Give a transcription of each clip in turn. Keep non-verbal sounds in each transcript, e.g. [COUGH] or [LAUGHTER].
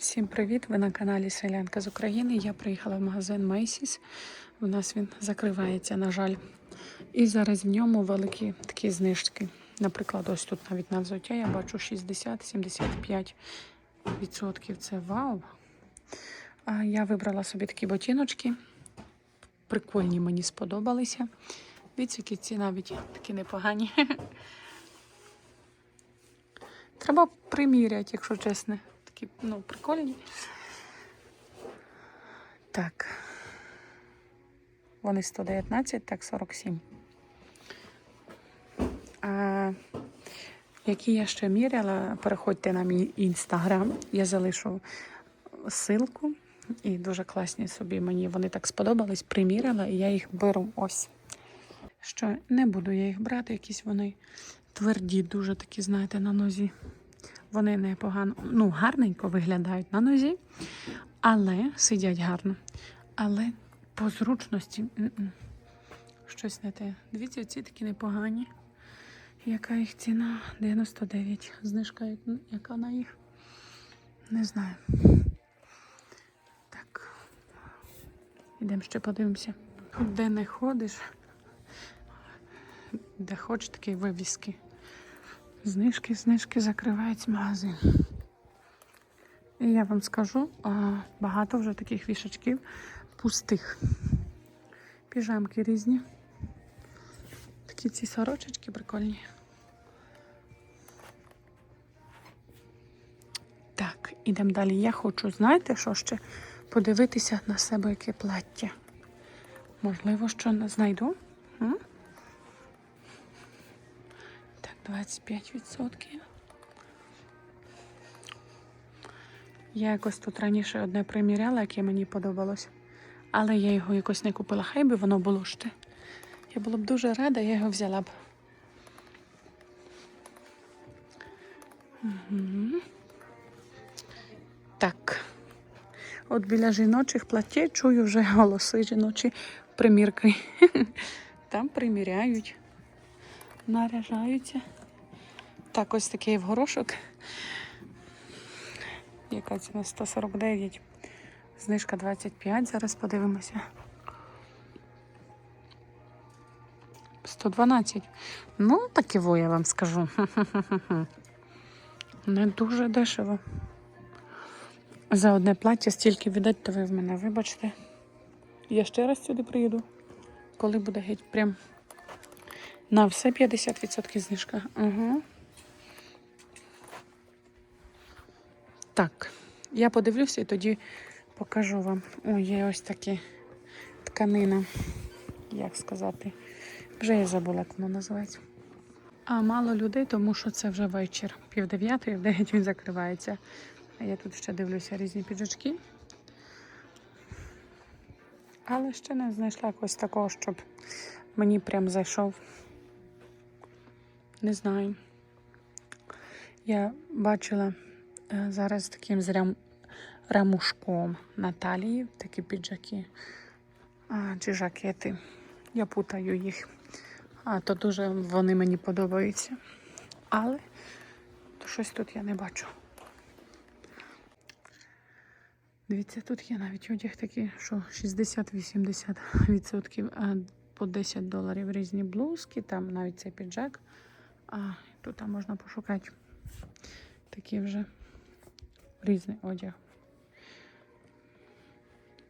Всім привіт! Ви на каналі Селянка з України. Я приїхала в магазин Macy's. У нас він закривається, на жаль. І зараз в ньому великі такі знижки. Наприклад, ось тут навіть на взуття я бачу 60-75%. Це вау. А я вибрала собі такі ботиночки. Прикольні мені сподобалися. Дивіться, ці навіть такі непогані. [LAUGHS] Треба приміряти, якщо чесно. Такі, ну, прикольні. Так. Вони 119, так 47. А, які я ще міряла, переходьте на мій інстаграм. Я залишу ссылку. І дуже класні собі мені вони так сподобались. Приміряла, і я їх беру ось. Що не буду я їх брати, якісь вони тверді, дуже такі, знаєте, на нозі. Вони непогано, ну, гарненько виглядають на нозі, але сидять гарно. Але по зручності щось не те. Дивіться, ці такі непогані. Яка їх ціна? 99. Знижка, яка на їх? Не знаю. Так. Ідемо ще подивимося. Де не ходиш, де хоч такі вивіски. Знижки, знижки закривають магазин. І я вам скажу, багато вже таких вішачків пустих. Піжамки різні. Такі ці сорочечки прикольні. Так, ідемо далі. Я хочу, знаєте, що ще? Подивитися на себе яке плаття. Можливо, що знайду. М? Так, 25%. Я якось тут раніше одне приміряла, яке мені подобалось. Але я його якось не купила. Хай би воно було ще. Я була б дуже рада, я його взяла б. Угу. Так. От біля жіночих платтей чую вже голоси жіночі примірки. [LAUGHS] Там приміряють наряжаються. Так, ось такий в горошок. Яка ціна 149. Знижка 25. Зараз подивимося. 112. Ну, так во, я вам скажу. [LAUGHS] Не дуже дешево. За одне плаття стільки віддать, то ви в мене вибачте. Я ще раз сюди приїду, коли буде геть прям на все 50% знижка. Угу. Так, я подивлюся і тоді покажу вам. О, є ось такі тканина. Як сказати? Вже я забула, як воно називається. А мало людей, тому що це вже вечір. Пів дев'ятої, в дев'ять він закривається. А я тут ще дивлюся різні піджачки. Але ще не знайшла якогось такого, щоб мені прям зайшов. Не знаю. Я бачила е, зараз таким зрям рамушком на талії такі піджаки а, чи жакети. Я путаю їх. А то дуже вони мені подобаються. Але то щось тут я не бачу. Дивіться, тут є навіть одяг такий, що 60-80%, по 10 доларів різні блузки, там навіть цей піджак. А тут можна пошукати такий вже різний одяг.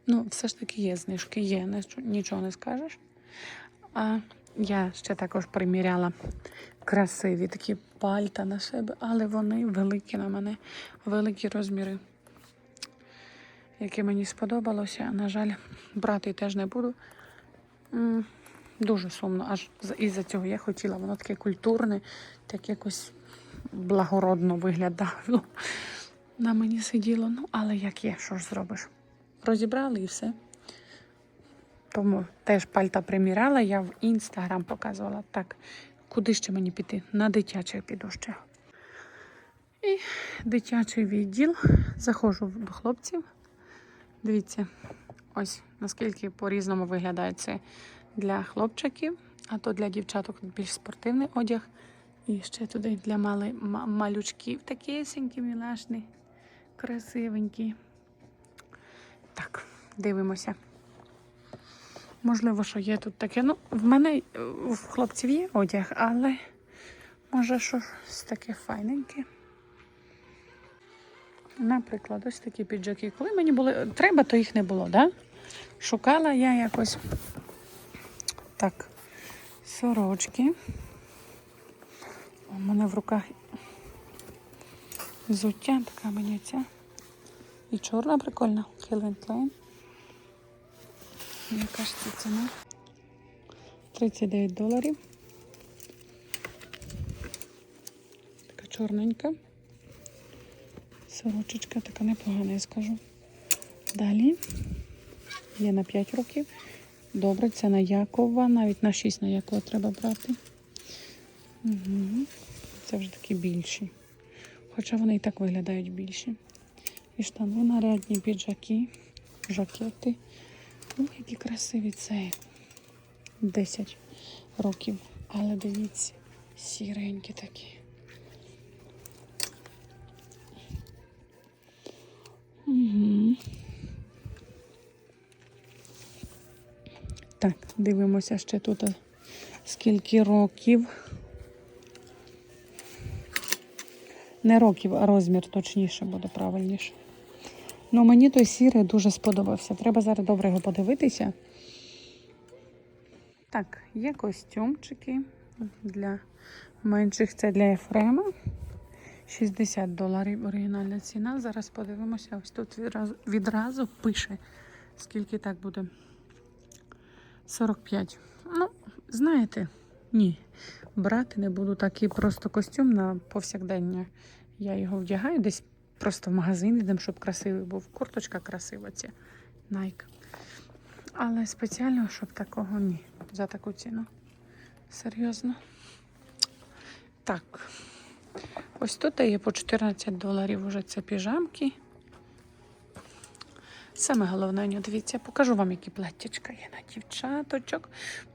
Ну, все ж таки є знижки, є, нічого не скажеш. А я ще також приміряла красиві такі пальта на себе, але вони великі на мене, великі розміри. Яке мені сподобалося. На жаль, брати теж не буду. Дуже сумно. Аж із-за цього я хотіла. Воно таке культурне, так якось благородно виглядало. На мені сиділо. Ну, але як є, що ж зробиш? Розібрали і все. Тому теж пальта приміряла, я в інстаграм показувала. Так, куди ще мені піти? На дитяче піду ще. І дитячий відділ. Заходжу до хлопців. Дивіться, ось наскільки по-різному виглядає це для хлопчиків, а то для дівчаток більш спортивний одяг. І ще туди для мали, малючків такий мілашний. красивенькі. Так, дивимося. Можливо, що є тут таке. Ну, в мене е, в хлопців є одяг, але може щось таке файненьке. Наприклад, ось такі піджаки. Коли мені були треба, то їх не було, да? Шукала я якось так, сорочки. У мене в руках взуття така мені ця. І чорна прикольна. Calvin Klein. Яка ж це ціна? 39 доларів. Така чорненька. Сорочечка така непогана, я скажу. Далі є на 5 років. Добре, це на Якова, навіть на 6 на Якова треба брати. Угу. Це вже такі більші. Хоча вони і так виглядають більші. І штани нарядні, піджаки, жакети. Ой, які красиві це 10 років. Але дивіться, сіренькі такі. Так, дивимося ще тут е, скільки років. Не років, а розмір точніше буде правильніше. Ну, мені той сірий дуже сподобався. Треба зараз добре його подивитися. Так, є костюмчики для менших. Це для Ефрема. 60 доларів оригінальна ціна. Зараз подивимося. Ось тут відразу, відразу пише, скільки так буде. 45. Ну, знаєте, ні. Брати не буду такий просто костюм на повсякдення. Я його вдягаю десь просто в магазин йдемо, щоб красивий був. Курточка красива ця. Nike. Але спеціально, щоб такого ні. За таку ціну. Серйозно. Так. Ось тут є по 14 доларів уже це піжамки. Саме головне, Аню, дивіться, покажу вам, які платтячка є на дівчаточок.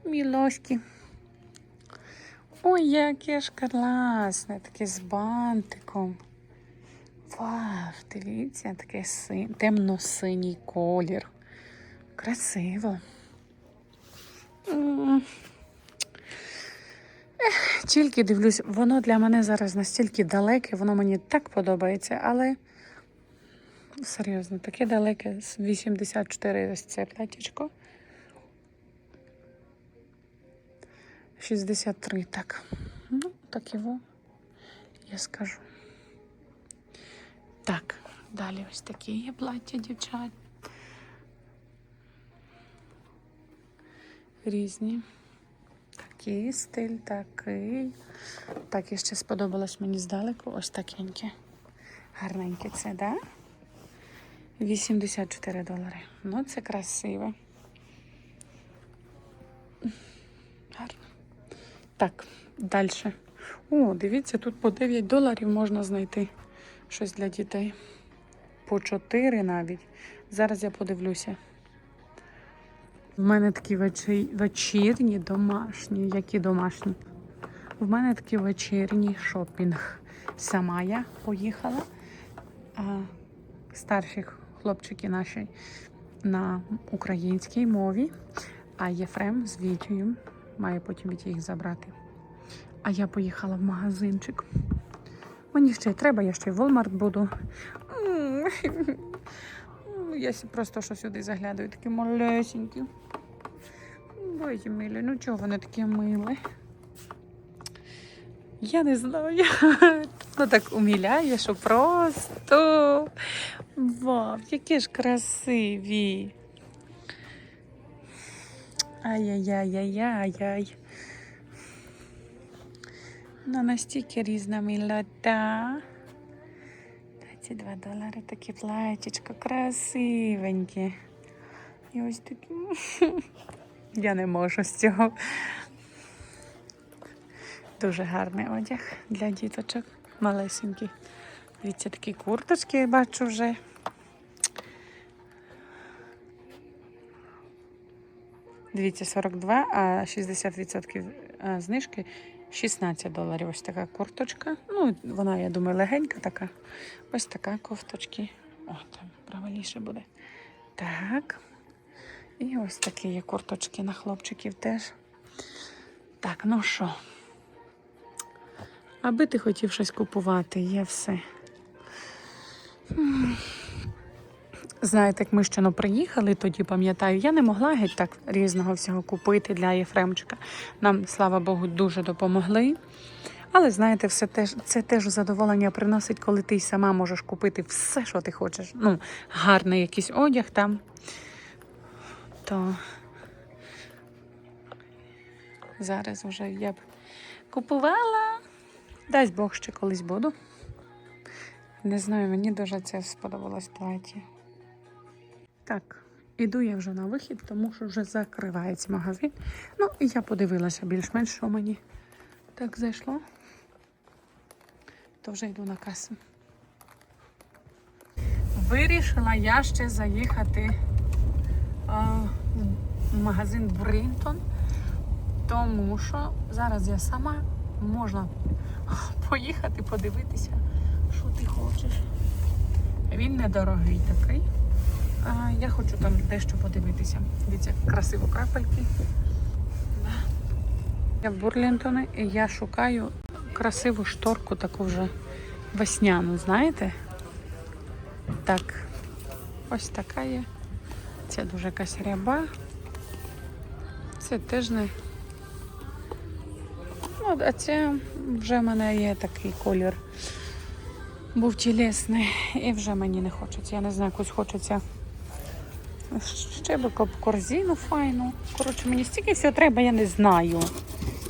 Мілоські. Ой, яке ж класне, таке з бантиком. Вау, дивіться, такий син, темно-синій колір. Красиво. Ех, Тільки дивлюсь, воно для мене зараз настільки далеке, воно мені так подобається, але серйозно, таке далеке 84 ось це платічко. 63, так. Ну, так його я скажу. Так, далі ось такі є плаття, дівчат. Різні. Такий стиль, такий. Так, і ще сподобалось мені здалеку. Ось такеньке. Гарненьке це, да? 84 долари. Ну, це красиво. Гарно. Так, далі. О, дивіться, тут по 9 доларів можна знайти щось для дітей. По 4 навіть. Зараз я подивлюся. В мене такі вечірні домашні. Які домашні? В мене такий вечірній шопінг. Сама я поїхала. А старші хлопчики наші на українській мові, а Єфрем з Вітєю має потім від їх забрати. А я поїхала в магазинчик. Мені ще й треба, я ще й в Walmart буду. Я просто що сюди заглядаю, такі малесенькі. Боже милі, ну чого вони такі милі? Я не знаю. [LAUGHS] Ну так уміляє, що просто. Вау, які ж красиві. Ай-яй-яй-яй-яй. Ну, настільки різна милота. 22 долари такі платічко, красивенькі. І ось такі. [LAUGHS] Я не можу з цього. Дуже гарний одяг для діточок. Малесенький. Дивіться, такі курточки я бачу вже. Дивіться, 42, а 60% знижки 16 доларів ось така курточка. Ну, вона, я думаю, легенька така. Ось така кофточки. О, там правильніше буде. Так. І ось такі є курточки на хлопчиків теж. Так, ну що? Аби ти хотів щось купувати, є все. Знаєте, як ми ще ну, приїхали, тоді пам'ятаю, я не могла геть так різного всього купити для Єфремчика. Нам, слава Богу, дуже допомогли. Але знаєте, все теж, це теж задоволення приносить, коли ти сама можеш купити все, що ти хочеш. Ну, гарний якийсь одяг там. То зараз вже я б купувала. Дасть Бог ще колись буду. Не знаю, мені дуже це сподобалось платі. Так, іду я вже на вихід, тому що вже закривається магазин. Ну, і я подивилася більш-менш, що мені так зайшло. То вже йду на касу. Вирішила я ще заїхати а, в магазин Брінтон, тому що зараз я сама можна поїхати подивитися, що ти хочеш. Він недорогий такий. А я хочу там дещо подивитися. Дивіться, красиво крапельки. Я в Бурлінтоні і я шукаю красиву шторку, таку вже весняну, знаєте? Так, ось така є. Це дуже якась ряба. Це теж не. Ну, а це вже в мене є такий колір. Був тілесний і вже мені не хочеться. Я не знаю, якось хочеться ще би корзину файну. Коротше, мені стільки всього треба, я не знаю.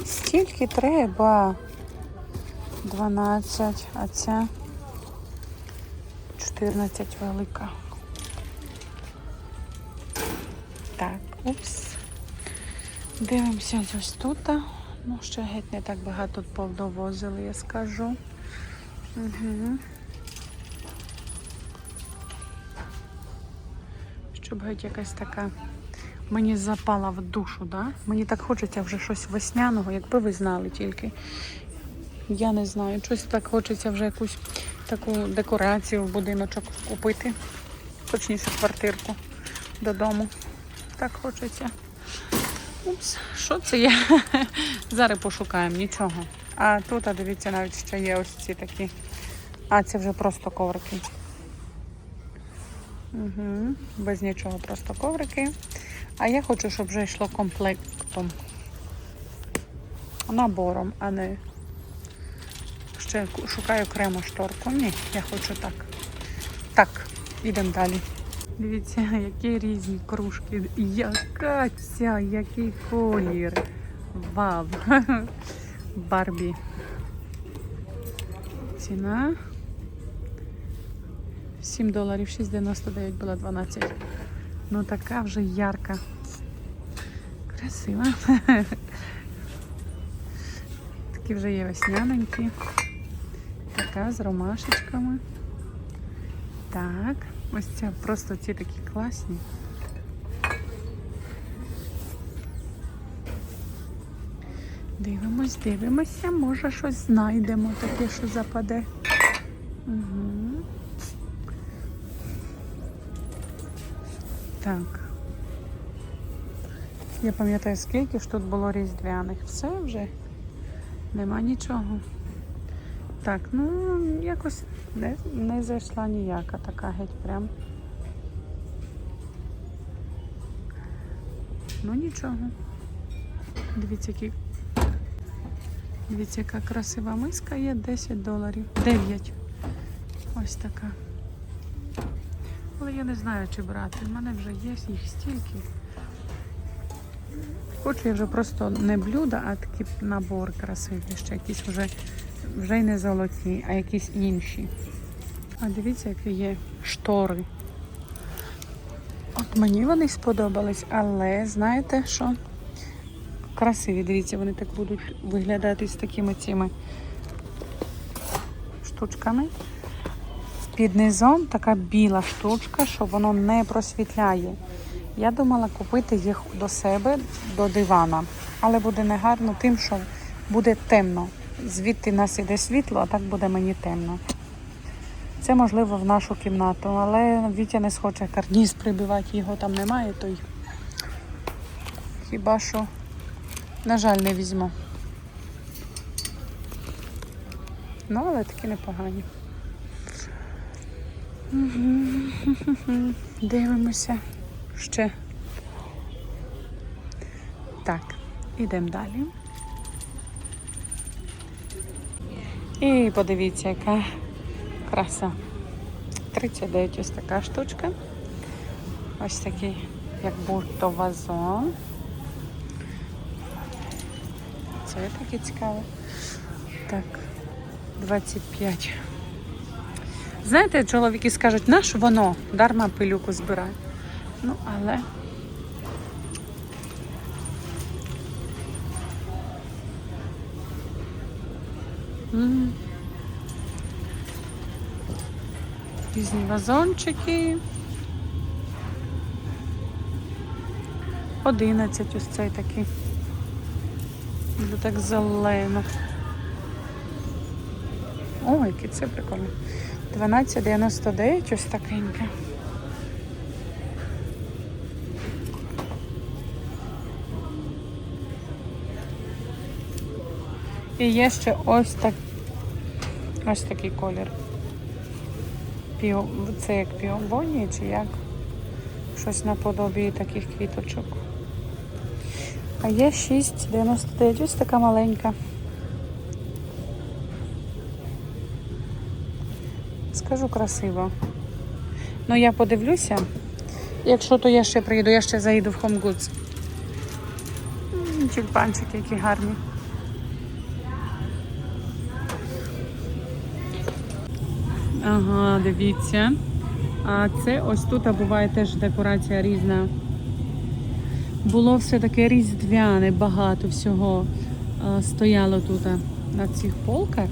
Стільки треба. 12, а ця 14 велика. Так, упс. Дивимося ось тут. Ну, ще геть не так багато повдовозили, я скажу. Угу. Щоб геть якась така мені запала в душу, да? Мені так хочеться вже щось весняного, якби ви знали тільки. Я не знаю, щось так хочеться вже якусь таку декорацію в будиночок купити. Точніше, квартирку додому. Так хочеться. Упс, що це є? [LAUGHS] Зараз пошукаємо нічого. А тут, а дивіться, навіть ще є ось ці такі. А, це вже просто коврики. Угу. Без нічого, просто коврики. А я хочу, щоб вже йшло комплектом. Набором, а не ще шукаю окрему шторку. Ні, я хочу так. Так, ідемо далі. Дивіться, які різні кружки. Яка ця, який колір. Вау. Барбі. Ціна 7 доларів 6,99 була 12. Ну така вже ярка. Красива. Такі вже є весняненькі. Така з ромашечками. Так, ось ця просто ці такі класні. Дивимось, дивимося, може щось знайдемо таке, що западе. Угу. Так. Я пам'ятаю, скільки ж тут було різдвяних. Все вже. Нема нічого. Так, ну якось не, не зайшла ніяка така геть прям. Ну нічого. Дивіться, які. Дивіться, яка красива миска є 10 доларів. 9. Ось така. Але я не знаю, чи брати. У мене вже є їх стільки. Хочу я вже просто не блюда, а такий набор красивий. Ще якісь вже, вже й не золоті, а якісь інші. А дивіться, які є штори. От мені вони сподобались, але знаєте що? Красиві, дивіться, вони так будуть виглядати з такими цими штучками. Під низом така біла штучка, що воно не просвітляє. Я думала купити їх до себе, до дивана. Але буде негарно тим, що буде темно. Звідти нас іде світло, а так буде мені темно. Це можливо в нашу кімнату, але Вітя не схоче карніз прибивати, його там немає, то хіба що, на жаль, не візьму. Ну, але такі непогані. Дивимося ще. Так, ідемо далі. І подивіться, яка краса. 39 ось така штучка. Ось такий, як будто вазон. Це таке цікаве. Так, 25. Знаєте, чоловіки скажуть, наш воно дарма пилюку збирає. Ну, але. Різні вазончики. 11 ось цей такий. Буде так зелено. О, який це прикольно. 12,99 ось такеньке. І є ще ось так. Ось такий колір. Піо... Це як піонії чи як? Щось наподобі таких квіточок. А є 6,99, ось така маленька. Скажу красиво. Ну я подивлюся. Якщо то я ще приїду, я ще заїду в Home Goods. Тюльпанчики які гарні. Ага, дивіться. А це ось тут буває теж декорація різна. Було все таке різдвяне, багато всього стояло тут на цих полках.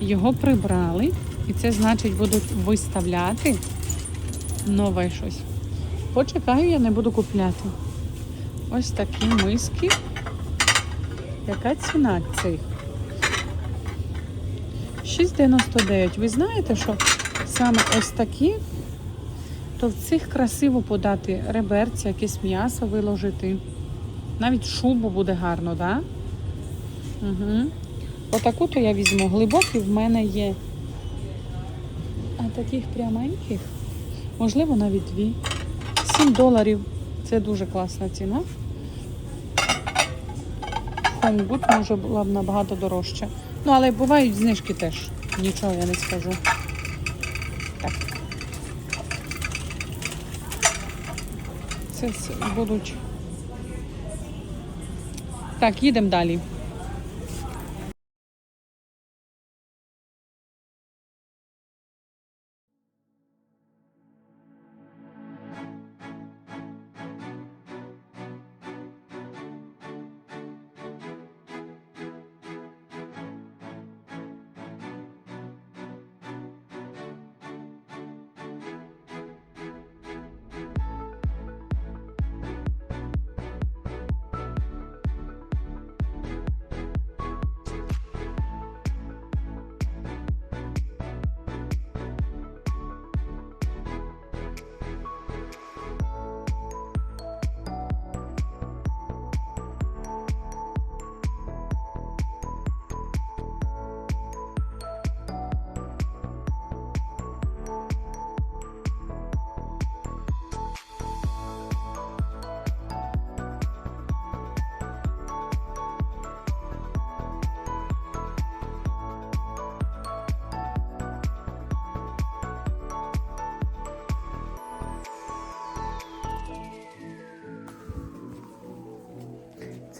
Його прибрали. І це значить будуть виставляти нове щось. Почекаю, я не буду купляти. Ось такі миски. Яка ціна цих? 6,99. Ви знаєте, що саме ось такі, то в цих красиво подати реберці, якесь м'ясо виложити. Навіть шубу буде гарно, так? Да? Угу. Отаку то я візьму. Глибокі в мене є. А таких пряменьких, можливо, навіть дві. 7 доларів. Це дуже класна ціна. Хоумгуд може була б набагато дорожче. Ну, але бувають знижки теж. Нічого я не скажу. Це будуть. Так, їдемо далі.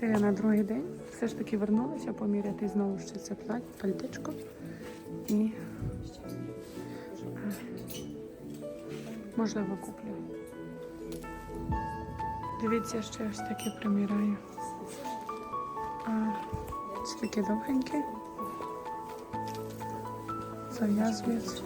Це я на другий день все ж таки вернулася поміряти знову ще це пальтичко. І можливо куплю. Дивіться, ще ось таке приміряю. Це таке довгеньке. Зав'язується.